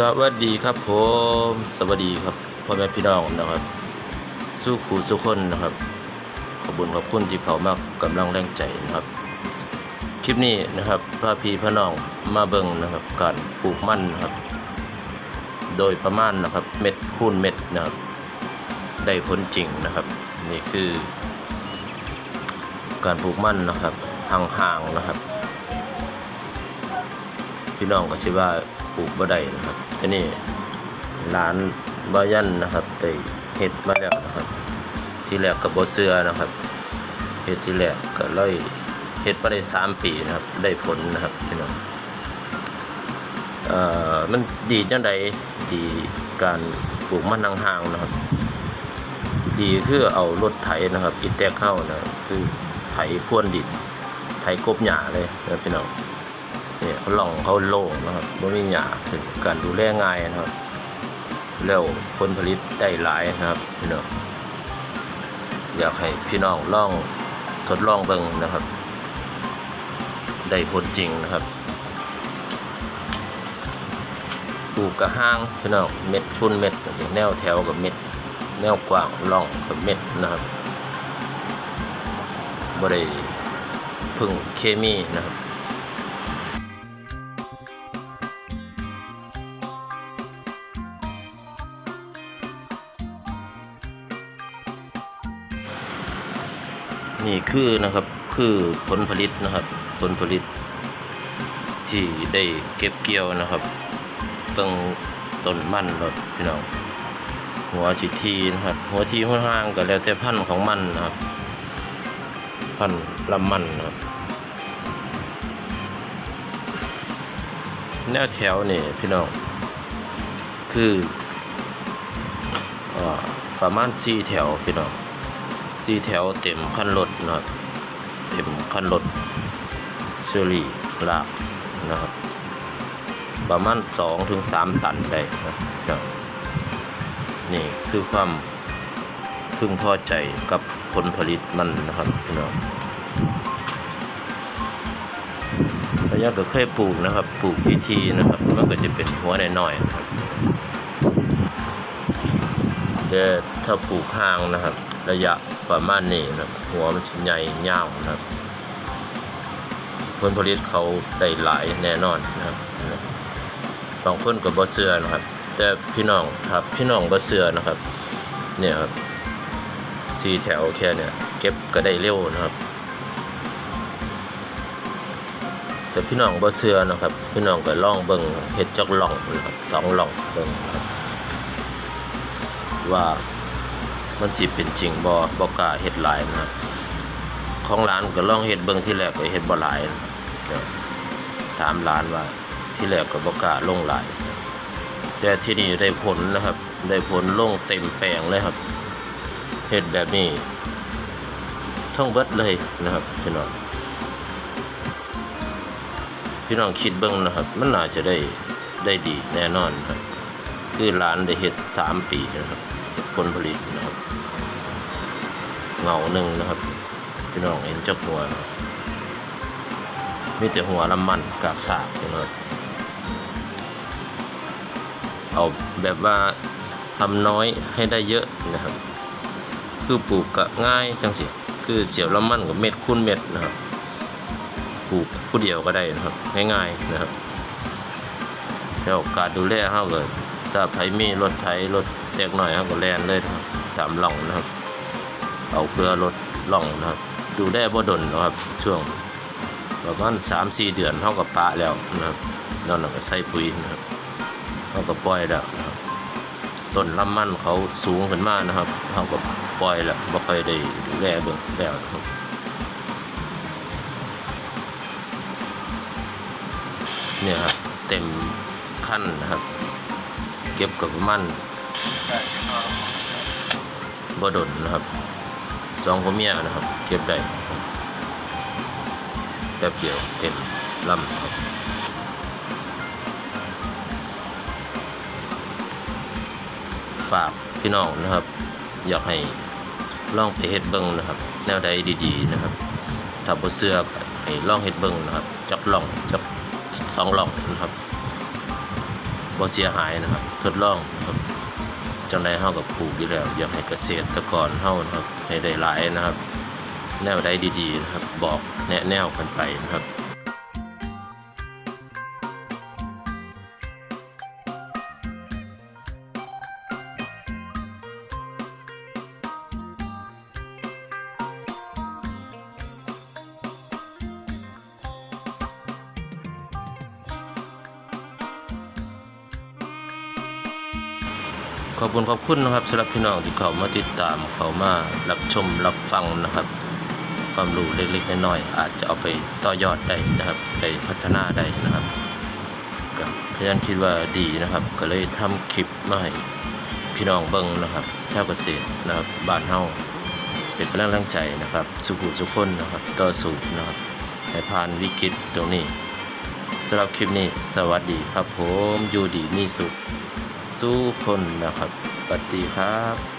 สวัสดีครับผม สวัสดีครับพ่อแม่พี่น้องนะครับ สู้ผู้สู้คนนะครับ ขอบคุญขอบคุณที่เขามากกำลังแรงใจนะครับ คลิปนี้นะครับพาพี่พน้องมาเบิ่งนะครับการปลูกมันนะครับ โดยประมาณนะครับเม็ดคูณเม็ดนะครับ ได้ผลจริงนะครับ นี่คือ การปลูกมันนะครับห่างๆนะครับ พี่น้องก็สิว่า ปลูกบ่ได้นะครับทีนี้ร้านบ่ยันนะครับได้เฮ็ดมาแล้วนะครับ ที่แรกก็บ่เชื่อนะครับเฮ็ดที่แรกก็เลยเฮ็ดมาได้สามปีนะครับ ได้ผลนะครับพี่น้องเอ่อมันดีจังใดดีการปลูกมันห่างๆนะครับ ดีคือเอารถไถนะครับอีแตกเข้านะคือไถพรวนดินไถกบหญ้าเลยนะพี่น้อง เนี่ยเขาหล่องเขาโล่งนะครับไม่มีหยาถึงการดูแลง่ายนะครับ แล้วผลผลิตได้หลายนะครับพี่น้องอยากให้พี่น้องลองทดลองเบิ่งนะครับ ได้ผลจริงนะครับปลูกกระห้างพี่น้องเม็ดคุณเม็ดแนวแถวกับเม็ด แนวกว้างล่องกับเม็ดนะครับบ่ได้พึ่งเคมีนะครับ นี่คือนะครับคือผลผลิตนะครับผลผลิตที่ได้เก็บเกี่ยวนะครับเบิ่งต้นมันรถพี่น้องหัวชิทีนะครับหัวทีหัวห้างก็แล้วแต่พันธุ์ของมันนะครับพันธุ์ลำมันนะครับแนวแถวนี่พี่น้องคืออประมาณสี่แถวพี่น้อง สี่แถวเต็มคันรถนะครับเต็มคันรถเชอรี่ลากนะครับ ประมาณสองถึงสามตันได้นะครับ นี่คือความพึงพอใจกับผลผลิตมันนะครับพี่น้องพยาก็เคยปลูกนะครับปลูกพิธีนะครับมันก็จะเป็นหัวน้อยครับแต่ถ้าปลูกห่างนะครับ ระยะประมาณนี้นะหัวมันใหญ่ยาวนะครับผลผลิตเขาได้หลายแน่นอนนะครับบางคนก็บ,บ่เชื่อนะครับ แต่พี่น้องครับพี่น้องบ่เชื่อนะครับ เนี่ยครับสีแถวแค่เนี่ยเก็บก็ได้เร็วนะครับ แต่พี่น้องบ่เชื่อนะครับ พี่น้องก็ล่องเบิ่งเฮ็ดจักล่องนะครับสองล่องเบิ่งนะครับว่า มันสิเป็นจริงบ่บ่กล้าเฮ็ดหลายนะครับ ของร้านก็ลองเฮ็ดเบิ่งที่แรกก็เฮ็ดบ่หลายนะครับถามร้านว่าที่แรกก็บ่กล้าลงหลาย แต่ที่นี่ได้ผลนะครับ ได้ผลลงเต็มแปลงเลยครับเฮ็ดแบบนี้ท่องเบิดเลยนะครับพี่น้องพี่น้องคิดเบิ่งนะครับ มันน่าจะได้ได้ดีแน่นอนครับ คือร้านได้เฮ็ดสามปีนะครับเฮ็ดผลผลิตนะ เงาหนึ่งนะครับพี่น้องเห็นเจ้าหัว มีแต่หัวลำมันกากสากนะครับเอาแบบว่าทำน้อยให้ได้เยอะนะครับ คือปลูกก็ง่ายจังสิคือเสียวลำมันกับเม็ดคูณเม็ดนะครับปลูกผู้เดียวก็ได้นะครับง่ายๆนะครับแล้วการดูแลเฮาก็ถ้าไผมีรถไถรถแตกหน่อยเฮาก็แลนเลยนะครับตามร่องนะครับ เอาเพื่อรถร่องนะครับ ดูแลบ่ดนนะครับช่วงประมาณ3-4เดือนเฮาก็ปะแล้วนะครับนอกนั้นก็ใส่ปุ๋ยนะครับเฮาก็ปล่อยแล้วนะครับต้นลำมันเขาสูงขึ้นมากนะครับเฮาก็ปล่อยแล้วบ่ค่อยได้ดูแลเบิ่งแล้วนะครับเนี่ยครับเต็มขั้นนะครับ เก็บกับมันบ่ดนนะครับ สองผัวเมียนะครับ เก็บได้ครับแป๊บเดียวเต็มลำครับฝากพี่น้องนะครับ อยากให้ลองไปเฮ็ดเบิ่งนะครับ แนวใดดีๆนะครับถ้าบ่เชื่อกให้ลองเฮ็ดเบิ่งนะครับจักล่องจักสองล่องนะครับบ่เสียหายนะครับ ทดลองครับ จังไดเฮากับปลูกอยู่แล้วอยากให้เกษตรกรเฮานะครับให้ได้หลายนะครับ แนวใดดีๆนะครับ บอกแนะแนวกันไปนะครับ ขอบคุณขอบคุณนะครับสำหรับพี่น้องที่เขามาติดตามเขามารับชมรับฟังนะครับ ความรู้เล็กๆน้อยๆอาจจะเอาไปต่อยอดได้นะครับไปพัฒนาได้นะครับก็พยายามคิดว่าดีนะครับ ก็เลยทำคลิปมาให้พี่น้องเบิ่งนะครับชาวเกษตรนะครับบ้านเฮาเป็นกำลังใจนะครับ สุขุสุขคนนะครับต่อสู้นะครับให้ผ่านวิกฤตตรงนี้สำหรับคลิปนี้ สวัสดีครับผมอยู่ดีมีสุข สู้คนนะครับสวัสดีครับ